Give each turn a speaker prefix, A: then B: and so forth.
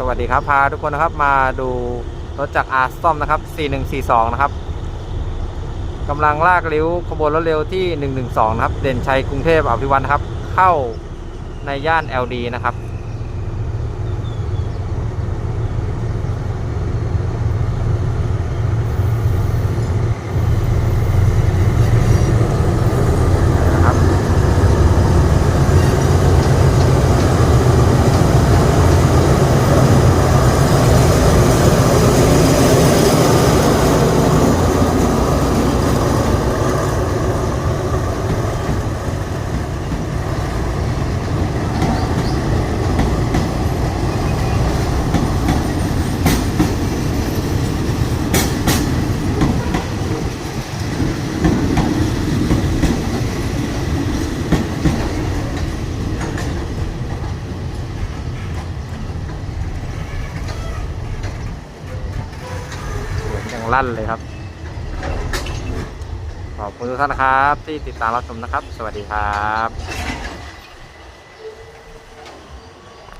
A: สวัสดีครับ พาทุกคนนะครับมาดูรถจากอาร์ซอมนะครับ 4142 นะครับกำลังลากลิ้วขบวนรถเร็วที่ 112 นะครับ เด่นชัยกรุงเทพอภิวัฒน์ครับ เข้าในย่าน LD นะครับ ลั่นเลยครับ ขอบคุณทุกท่านนะครับ ที่ติดตามรับชมนะครับ สวัสดีครับ